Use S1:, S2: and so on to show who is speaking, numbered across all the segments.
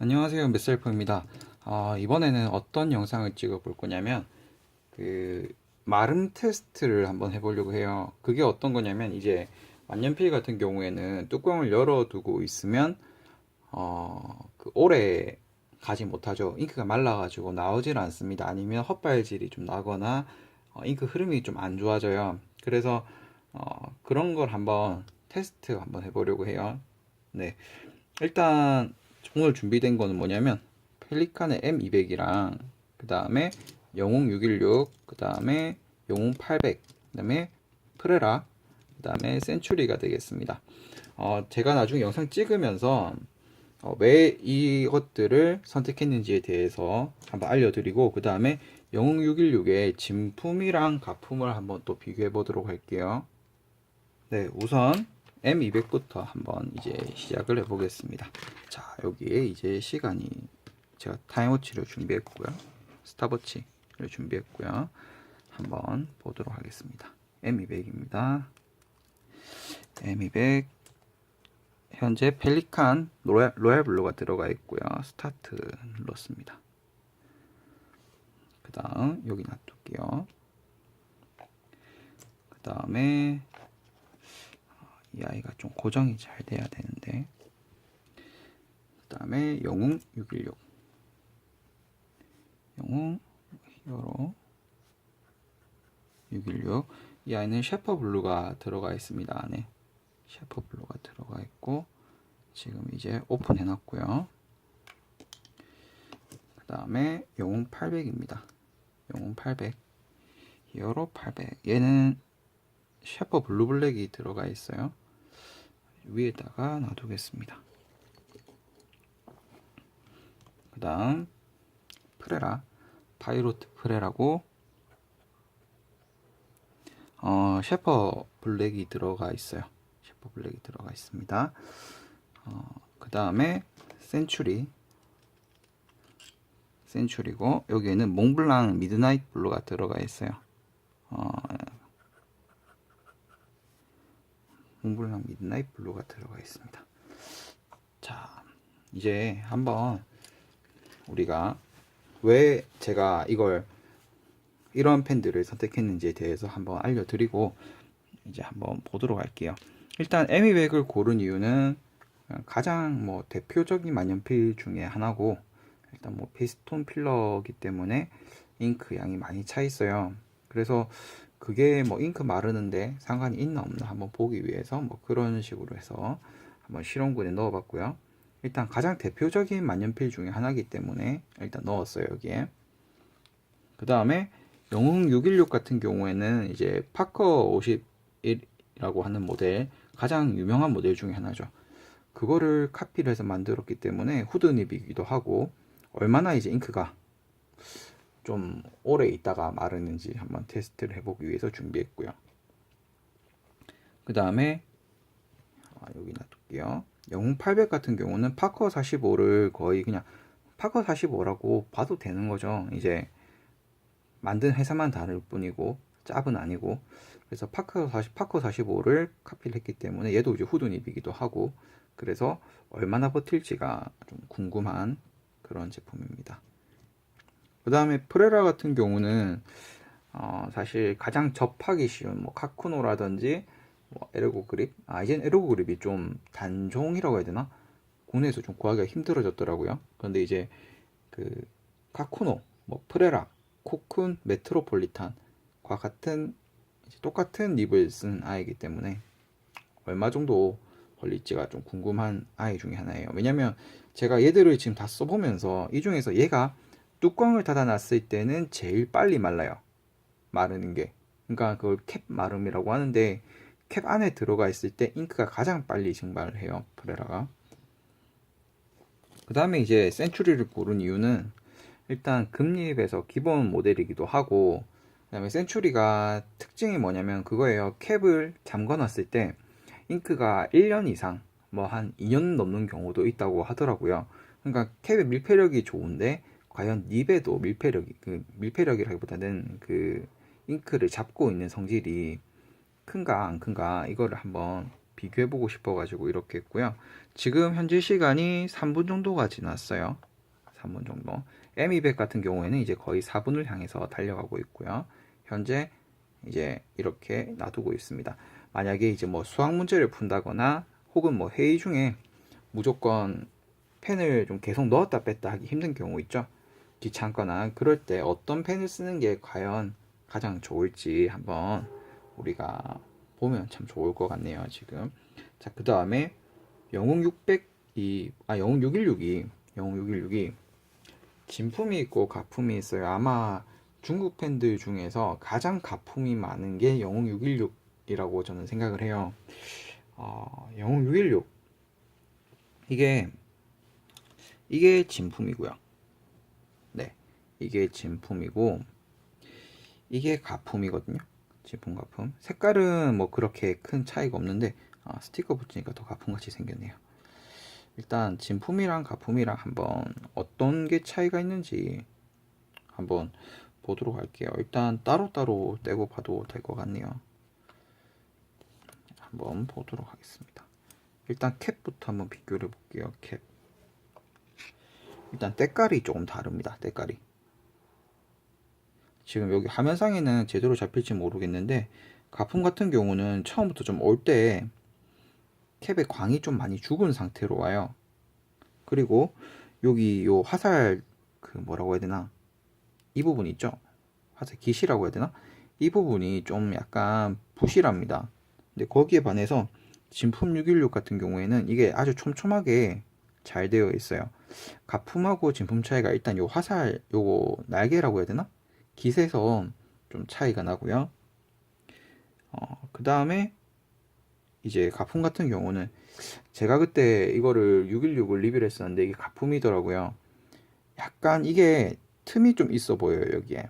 S1: 안녕하세요 메셀프입니다. 아, 이번에는 어떤 영상을 찍어 볼 거냐면 그 마름 테스트를 한번 해보려고 해요. 그게 어떤 거냐면 이제 만년필 같은 경우에는 뚜껑을 열어 두고 있으면 어, 그 오래 가지 못하죠. 잉크가 말라 가지고 나오질 않습니다. 아니면 헛발질이 좀 나거나 어, 잉크 흐름이 좀 안 좋아져요. 그래서 어, 그런 걸 한번 테스트 한번 해보려고 해요. 네. 일단 오늘 준비된 거는 뭐냐면 펠리칸의 M200이랑 그 다음에 영웅 616, 그 다음에 영웅 800, 그 다음에 프레라, 그 다음에 센츄리가 되겠습니다. 어, 제가 나중에 영상 찍으면서 어, 왜 이것들을 선택했는지에 대해서 한번 알려드리고 그 다음에 영웅 616의 진품이랑 가품을 한번 또 비교해 보도록 할게요. 네, 우선 M200부터 한번 이제 시작을 해보겠습니다. 자, 여기에 이제 시간이 제가 타임워치를 준비했고요. 스탑워치를 준비했고요. 한번 보도록 하겠습니다. M200입니다. M200 현재 펠리칸 로얄, 로얄 블루가 들어가 있고요. 스타트 눌렀습니다. 그 다음 여기 놔둘게요. 그 다음에 이 아이가 좀 고정이 잘 돼야 되는데. 그 다음에 영웅 616 영웅 히어로 616 이 아이는 셰퍼 블루가 들어가 있습니다 안에. 셰퍼 블루가 들어가 있고 지금 이제 오픈해 놨고요. 그 다음에 영웅 800입니다. 영웅 800 히어로 800 얘는 셰퍼 블루 블랙이 들어가 있어요. 위에다가 놔두겠습니다. 그 다음 프레라 파이로트 프레라고 어, 셰퍼 블랙이 들어가 있어요. 셰퍼 블랙이 들어가 있습니다. 어, 그 다음에 센츄리 센츄리고 여기에는 몽블랑 미드나잇 블루가 들어가 있어요. 어, 몽블랑 미드나잇 블루가 들어가 있습니다. 자, 이제 한번 우리가 왜 제가 이걸 이런 펜들을 선택했는지에 대해서 한번 알려드리고 이제 한번 보도록 할게요. 일단 M200을 고른 이유는 가장 뭐 대표적인 만년필 중에 하나고 일단 뭐 피스톤 필러기 때문에 잉크 양이 많이 차 있어요. 그래서 그게 뭐 잉크 마르는데 상관이 있나 없나 한번 보기 위해서 뭐 그런 식으로 해서 한번 실험군에 넣어봤고요. 일단 가장 대표적인 만년필 중에 하나이기 때문에 일단 넣었어요 여기에. 그 다음에 영웅 616 같은 경우에는 이제 파커 51이라고 하는 모델 가장 유명한 모델 중에 하나죠. 그거를 카피를 해서 만들었기 때문에 후드닙이기도 하고 얼마나 이제 잉크가 좀 오래 있다가 마르는지 한번 테스트를 해보기 위해서 준비했고요. 그 다음에 아, 여기 놔둘게요. 영웅 800 같은 경우는 파커 45를 거의 그냥 파커 45라고 봐도 되는 거죠. 이제 만든 회사만 다를 뿐이고 짭은 아니고 그래서 파커 40 파커 45를 카피를 했기 때문에 얘도 이제 후드닙이기도 하고 그래서 얼마나 버틸지가 좀 궁금한 그런 제품입니다. 그 다음에 프레라 같은 경우는 어, 사실 가장 접하기 쉬운 뭐 카쿠노라든지 뭐 에르고 그립? 아 이젠 에르고 그립이 좀 단종이라고 해야 되나? 국내에서 좀 구하기가 힘들어졌더라고요. 그런데 이제 그 카쿠노 뭐 프레라 코쿤 메트로폴리탄과 같은 똑같은 립을 쓴 아이기 때문에 얼마 정도 걸릴지가 좀 궁금한 아이 중에 하나예요. 왜냐면 제가 얘들을 지금 다 써보면서 이 중에서 얘가 뚜껑을 닫아놨을 때는 제일 빨리 말라요. 마르는 게. 그러니까 그걸 캡 마름이라고 하는데 캡 안에 들어가 있을 때 잉크가 가장 빨리 증발을 해요. 프레라가. 그 다음에 이제 센츄리를 고른 이유는 일단 금립에서 기본 모델이기도 하고 그 다음에 센츄리가 특징이 뭐냐면 그거예요. 캡을 잠궈 놨을 때 잉크가 1년 이상 뭐 한 2년 넘는 경우도 있다고 하더라고요. 그러니까 캡의 밀폐력이 좋은데 과연 닙에도 밀폐력이 그 밀폐력이라기보다는 그 잉크를 잡고 있는 성질이 큰가 안 큰가 이거를 한번 비교해 보고 싶어 가지고 이렇게 했고요. 지금 현재 시간이 3분 정도가 지났어요. 3분 정도. M200 같은 경우에는 이제 거의 4분을 향해서 달려가고 있고요. 현재 이제 이렇게 놔두고 있습니다. 만약에 이제 뭐 수학 문제를 푼다거나 혹은 뭐 회의 중에 무조건 펜을 좀 계속 넣었다 뺐다 하기 힘든 경우 있죠. 귀찮거나 그럴 때 어떤 펜을 쓰는 게 과연 가장 좋을지 한번 우리가 보면 참 좋을 것 같네요. 지금 자 그 다음에 영웅 600이 아 영웅 616이 영웅 616이 진품이 있고 가품이 있어요. 아마 중국 팬들 중에서 가장 가품이 많은 게 영웅 616이라고 저는 생각을 해요. 어, 영웅 616 이게 이게 진품이고요. 네, 이게 진품이고 이게 가품이거든요. 진품 가품. 색깔은 뭐 그렇게 큰 차이가 없는데 아, 스티커 붙이니까 더 가품같이 생겼네요. 일단 진품이랑 가품이랑 한번 어떤 게 차이가 있는지 한번 보도록 할게요. 일단 따로따로 떼고 봐도 될 것 같네요. 한번 보도록 하겠습니다. 일단 캡부터 한번 비교를 해볼게요. 캡. 일단 때깔이 조금 다릅니다. 때깔이. 지금 여기 화면상에는 제대로 잡힐지 모르겠는데 가품 같은 경우는 처음부터 좀 올 때 캡의 광이 좀 많이 죽은 상태로 와요. 그리고 여기 요 화살 그 뭐라고 해야 되나 이 부분 있죠? 화살 기시라고 해야 되나? 이 부분이 좀 약간 부실합니다. 근데 거기에 반해서 진품 616 같은 경우에는 이게 아주 촘촘하게 잘 되어 있어요. 가품하고 진품 차이가 일단 요 화살 요거 날개라고 해야 되나? 깃에서 좀 차이가 나고요. 어, 그 다음에 이제 가품 같은 경우는 제가 그때 이거를 616을 리뷰를 했었는데 이게 가품이더라고요. 약간 이게 틈이 좀 있어 보여요 여기에.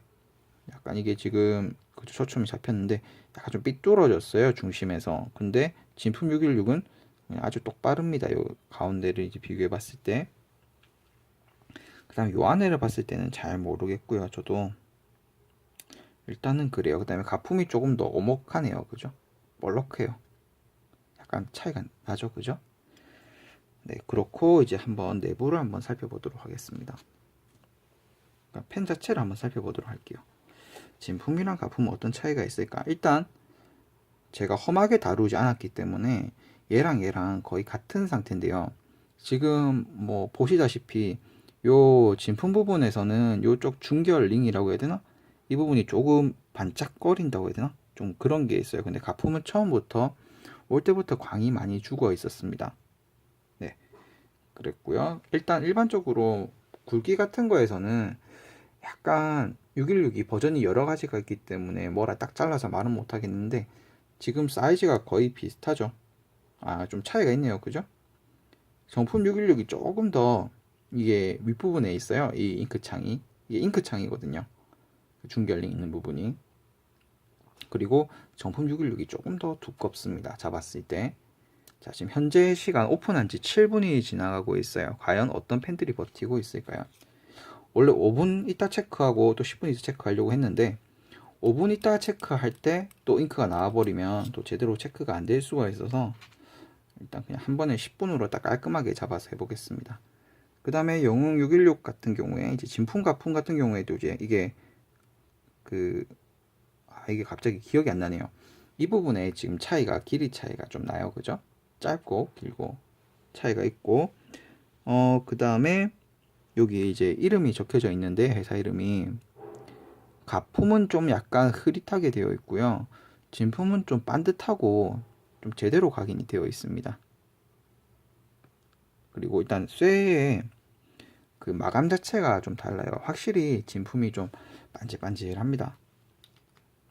S1: 약간 이게 지금 그 초점이 잡혔는데 약간 좀 삐뚤어졌어요 중심에서. 근데 진품 616은 아주 똑바릅니다. 요 가운데를 이제 비교해 봤을 때. 그 다음 요 안에를 봤을 때는 잘 모르겠고요. 저도 일단은 그래요. 그 다음에 가품이 조금 더 오목하네요. 그죠? 멀럭해요. 약간 차이가 나죠. 그죠? 네, 그렇고 이제 한번 내부를 한번 살펴보도록 하겠습니다. 그러니까 펜 자체를 한번 살펴보도록 할게요. 진품이랑 가품은 어떤 차이가 있을까? 일단 제가 험하게 다루지 않았기 때문에 얘랑 얘랑 거의 같은 상태인데요. 지금 뭐 보시다시피 요 진품 부분에서는 요쪽 중결 링이라고 해야 되나? 이 부분이 조금 반짝거린다고 해야 되나? 좀 그런 게 있어요. 근데 가품은 처음부터 올 때부터 광이 많이 죽어 있었습니다. 네. 그랬고요. 일단 일반적으로 굵기 같은 거에서는 약간 616이 버전이 여러 가지가 있기 때문에 뭐라 딱 잘라서 말은 못 하겠는데 지금 사이즈가 거의 비슷하죠. 아, 좀 차이가 있네요. 그죠? 정품 616이 조금 더 이게 윗부분에 있어요. 이 잉크창이. 이게 잉크창이거든요. 중결링 있는 부분이. 그리고 정품 616이 조금 더 두껍습니다. 잡았을 때. 자, 지금 현재 시간 오픈한 지 7분이 지나가고 있어요. 과연 어떤 팬들이 버티고 있을까요? 원래 5분 있다 체크하고 또 10분 있다 체크하려고 했는데 5분 있다 체크할 때 또 잉크가 나와버리면 또 제대로 체크가 안 될 수가 있어서 일단 그냥 한 번에 10분으로 딱 깔끔하게 잡아서 해보겠습니다. 그 다음에 영웅 616 같은 경우에 이제 진품 가품 같은 경우에도 이제 이게 그 아, 이게 갑자기 기억이 안 나네요. 이 부분에 지금 차이가 길이 차이가 좀 나요, 그죠? 짧고 길고 차이가 있고 어 그 다음에 여기 이제 이름이 적혀져 있는데 회사 이름이 가품은 좀 약간 흐릿하게 되어 있고요. 진품은 좀 반듯하고 좀 제대로 각인이 되어 있습니다. 그리고 일단 쇠의 그 마감 자체가 좀 달라요. 확실히 진품이 좀 반질반질합니다.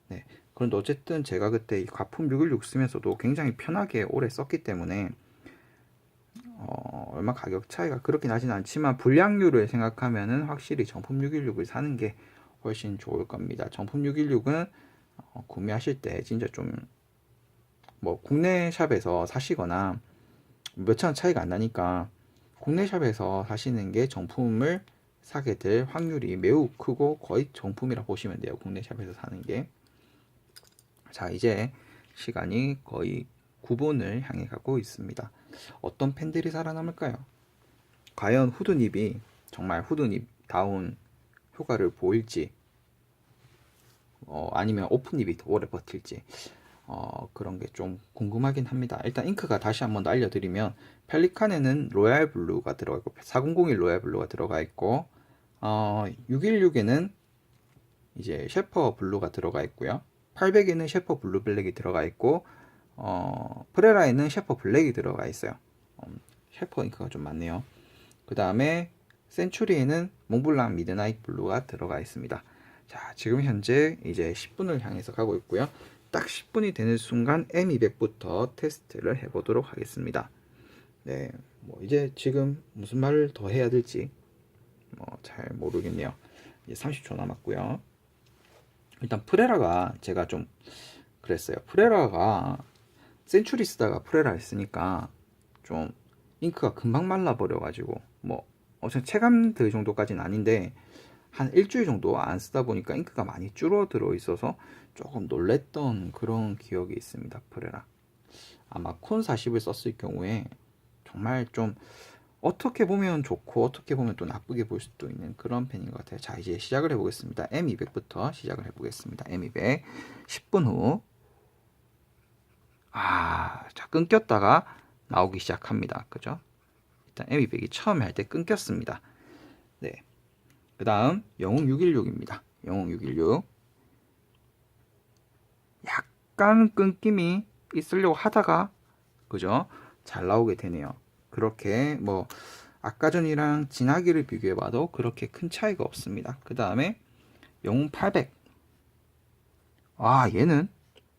S1: 네. 그런데 어쨌든 제가 그때 이 가품 616 쓰면서도 굉장히 편하게 오래 썼기 때문에 어, 얼마 가격 차이가 그렇게 나진 않지만 불량률을 생각하면은 확실히 정품 616을 사는 게 훨씬 좋을 겁니다. 정품 616은 어, 구매하실 때 진짜 좀 뭐 국내 샵에서 사시거나 몇천 원 차이가 안 나니까 국내 샵에서 사시는 게 정품을 사게 될 확률이 매우 크고 거의 정품이라 보시면 돼요. 국내 샵에서 사는 게. 자, 이제 시간이 거의 구분을 향해 가고 있습니다. 어떤 펜들이 살아남을까요? 과연 후드닙이 정말 후드닙다운 효과를 보일지 어, 아니면 오픈닙이 더 오래 버틸지 어, 그런 게 좀 궁금하긴 합니다. 일단 잉크가 다시 한번 더 알려드리면 펠리칸에는 로얄 블루가 들어가 있고 4001 로얄 블루가 들어가 있고 어, 616에는 이제 셰퍼 블루가 들어가 있고요. 800에는 셰퍼 블루 블랙이 들어가 있고 어, 프레라에는 셰퍼 블랙이 들어가 있어요. 음, 셰퍼 잉크가 좀 많네요. 그 다음에 센츄리에는 몽블랑 미드나잇 블루가 들어가 있습니다. 자, 지금 현재 이제 10분을 향해서 가고 있고요. 딱 10분이 되는 순간 M200부터 테스트를 해보도록 하겠습니다. 네, 뭐 이제 지금 무슨 말을 더 해야 될지 뭐 잘 모르겠네요. 이제 30초 남았고요. 일단 프레라가 제가 좀 그랬어요. 프레라가 센츄리 쓰다가 프레라 했으니까 좀 잉크가 금방 말라버려가지고 뭐 어쨌든 체감될 정도까지는 아닌데 한 일주일 정도 안 쓰다 보니까 잉크가 많이 줄어들어 있어서 조금 놀랬던 그런 기억이 있습니다. 프레라. 아마 콘 40을 썼을 경우에 정말 좀 어떻게 보면 좋고 어떻게 보면 또 나쁘게 볼 수도 있는 그런 펜인 것 같아요. 자 이제 시작을 해보겠습니다. M200부터 시작을 해보겠습니다. M200 10분 후 아, 자 끊겼다가 나오기 시작합니다. 그죠? 일단 M200이 처음에 할 때 끊겼습니다. 네. 그 다음 영웅 616입니다. 영웅 616 약간 끊김이 있으려고 하다가 그죠? 잘 나오게 되네요. 그렇게 뭐 아까 전이랑 진하기를 비교해봐도 그렇게 큰 차이가 없습니다. 그 다음에 영웅 800. 아 얘는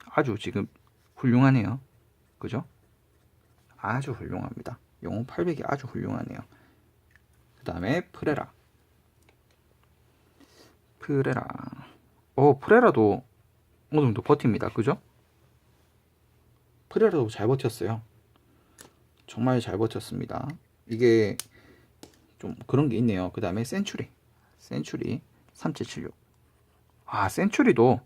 S1: 아주 지금 훌륭하네요. 그죠? 아주 훌륭합니다. 영웅 800이 아주 훌륭하네요. 그 다음에 프레라. 프레라. 어, 프레라도 어느 정도 버팁니다. 그죠? 프레라도 잘 버텼어요. 정말 잘 버텼습니다. 이게 좀 그런 게 있네요. 그 다음에 센츄리. 센츄리 3776. 아, 센츄리도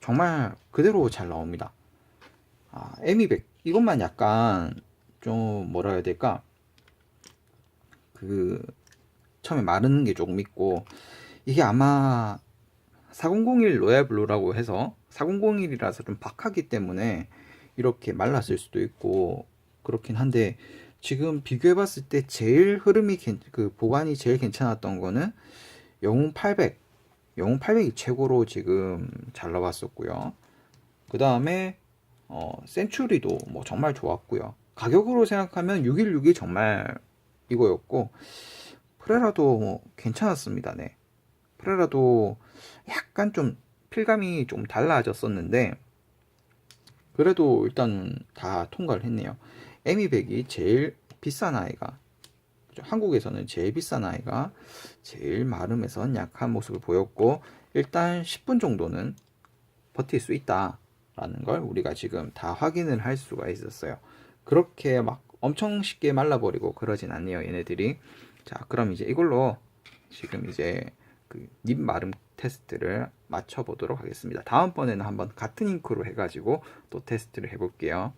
S1: 정말 그대로 잘 나옵니다. 아, M200. 이것만 약간 좀 뭐라 해야 될까? 그 처음에 마르는 게 조금 있고 이게 아마 4001 로얄 블루라고 해서 4001이라서 좀 박하기 때문에 이렇게 말랐을 수도 있고 그렇긴 한데 지금 비교해 봤을 때 제일 흐름이 괜- 그 보관이 제일 괜찮았던 거는 영웅 800 영웅 800이 최고로 지금 잘 나왔었고요. 그 다음에 어, 센츄리도 뭐 정말 좋았고요. 가격으로 생각하면 616이 정말 이거였고 프레라도 뭐 괜찮았습니다. 네. 프레라도 약간 좀 필감이 좀 달라졌었는데 그래도 일단 다 통과를 했네요. M200이 제일 비싼 아이가? 한국에서는 제일 비싼 아이가 제일 마름에선 약한 모습을 보였고 일단 10분 정도는 버틸 수 있다라는 걸 우리가 지금 다 확인을 할 수가 있었어요. 그렇게 막 엄청 쉽게 말라버리고 그러진 않네요, 얘네들이. 자, 그럼 이제 이걸로 지금 이제 그닙 마름 테스트를 맞춰보도록 하겠습니다. 다음번에는 한번 같은 잉크로 해가지고 또 테스트를 해볼게요.